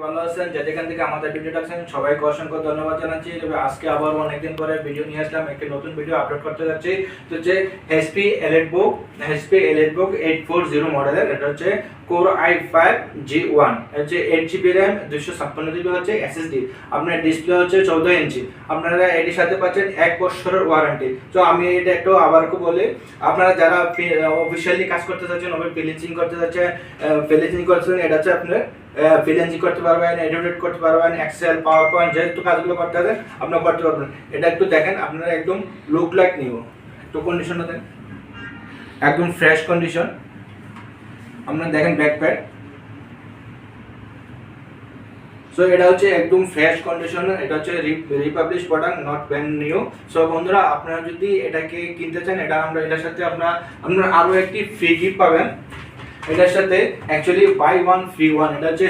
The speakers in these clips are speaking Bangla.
ভালো আছেন? যে যেখান থেকে আমাদের ভিডিওটা আছেন সবাইকে অসংখ্য ধন্যবাদ জানাচ্ছি। তবে আজকে আবার অনেকদিন পরে ভিডিও নিয়ে আসলাম, একটি নতুন ভিডিও আপলোড করতে যাচ্ছি। তো হচ্ছে HP elite book HP elite book eight four zero মডেলের এটা হচ্ছে core i five G one হচ্ছে এইট জিবি র্যাম দুশো ছাপ্পান্ন জিবি হচ্ছে এসএসডি আপনার ডিসপ্লে হচ্ছে চৌদ্দ ইঞ্চি। আপনারা এটির সাথে পাচ্ছেন এক বছরের ওয়ারেন্টি তো আমি এটা একটু আবার একটু বলি, আপনারা যারা অফিসিয়ালি কাজ করতে চাচ্ছেন ফিলিংসিং করতে চাচ্ছেন ফিলিংসিং করছেন এটা হচ্ছে আপনার ফ্রিল্যান্সিং করতে পারবেন এডিট করতে পারবেন এক্সেল পাওয়ার পয়েন্ট যেহেতু কাজগুলো করতে হবে আপনারা করতে পারবেন। এটা একটু দেখেন, আপনারা একদম লুক লাইক নিব একটু কন্ডিশনটা দেখেন একদম ফ্রেশ কন্ডিশন আপনারা দেখেন ব্যাক প্যাড সো এটা হচ্ছে একদম ফ্রেশ কন্ডিশন এটা হচ্ছে republish product not brand new so বন্ধুরা, আপনারা যদি এটাকে কিনতে চান, এটা আমরা, এটার সাথে আপনার আপনারা আরও একটি ফ্রি গিফট পাবেন। এটার সাথে actually buy one free one এটা হচ্ছে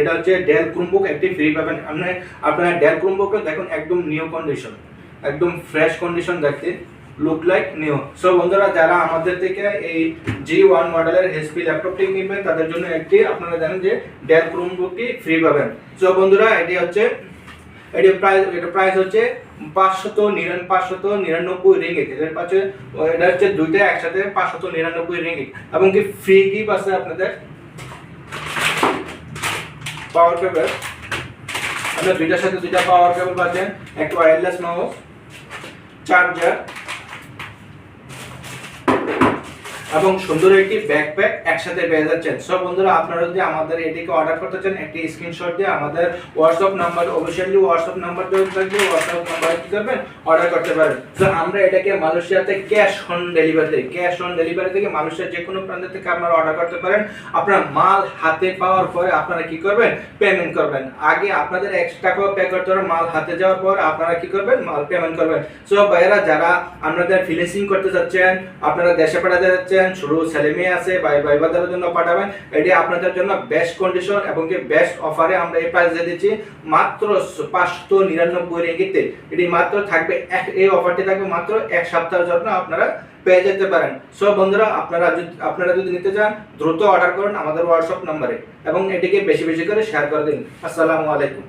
এটা হচ্ছে ডেল ক্রোমবুক একটি ফ্রি পাবেন। আপনি, আপনার ডেল ক্রোমবুকটা দেখুন, একদম নিউ কন্ডিশন একদম ফ্রেশ কন্ডিশন দেখতে। লুক লাইক নিউ সো বন্ধুরা, যারা আমাদের থেকে এই জি ওয়ান মডেলের হেসপি ল্যাপটপটি কিনবেন, তাদের জন্য একটি আপনারা জানেন যে ডেল ক্রোমবুকটি ফ্রি পাবেন। সো বন্ধুরা, এটি হচ্ছে, এটি প্রাইস এটা প্রাইস হচ্ছে পাঁচশত নিরান, পাঁচশত নিরানব্বই রিঙ্গিত। এর পাশে, এটা হচ্ছে দুইটা একসাথে পাঁচশত নিরানব্বই রিঙ্গিত। এবং কি ফ্রি গিফট আছে আপনাদের? পাওয়ার কেবল আপনার দুইটার সাথে দুইটা পাওয়ার কেবল পাচ্ছেন। একটা ওয়্যারলেস মাউস চার্জার এবং সুন্দর একটি ব্যাকপ্যাক একসাথে পেয়ে যাচ্ছেন। সব বন্ধুরা, আপনারা যদি আমাদের এটিকে অর্ডার করতে চান, একটি স্ক্রিনশট দিয়ে আমাদের WhatsApp number officially WhatsApp number দেওয়া থাকবে হোয়াটসঅ্যাপ নাম্বার কি করবেন? অর্ডার করতে পারেন। তো আমরা এটাকে মালয়েশিয়াতে cash on delivery cash on delivery থেকে মালয়েশিয়ার যে কোনো প্রান্ত থেকে আপনারা অর্ডার করতে পারেন। আপনার মাল হাতে পাওয়ার পরে আপনারা কি করবেন? পেমেন্ট করবেন। আগে আপনাদের এক্সট্রা টাকা পে করতে হবে, মাল হাতে যাওয়ার পর আপনারা কি করবেন? মাল পেমেন্ট করবেন। সো ভাইয়েরা, যারা আপনাদের ফিনিশিং করতে যাচ্ছেন, আপনারা দেশে পাঠাতে যাচ্ছেন শুরু ছেলে মেয়ে আছে, ভাই ভাই বাজারের জন্য পাঠাবেন। এটি আপনাদের জন্য বেস্ট কন্ডিশন এবং কি বেস্ট অফারে আমরা এই প্রাইস দিয়ে দিচ্ছি। মাত্র পাঁচশো নিরানব্বই রেঙ্গিতে। এটি মাত্র থাকবে এক, এই অফারটি থাকবে মাত্র এক সপ্তাহের জন্য আপনারা পেয়ে যেতে পারেন। সো বন্ধুরা, আপনারা যদি আপনারা যদি নিতে চান, দ্রুত অর্ডার করুন আমাদের হোয়াটসঅ্যাপ নম্বরে এবং এটিকে বেশি বেশি করে শেয়ার করে দিন। আসসালামু আলাইকুম।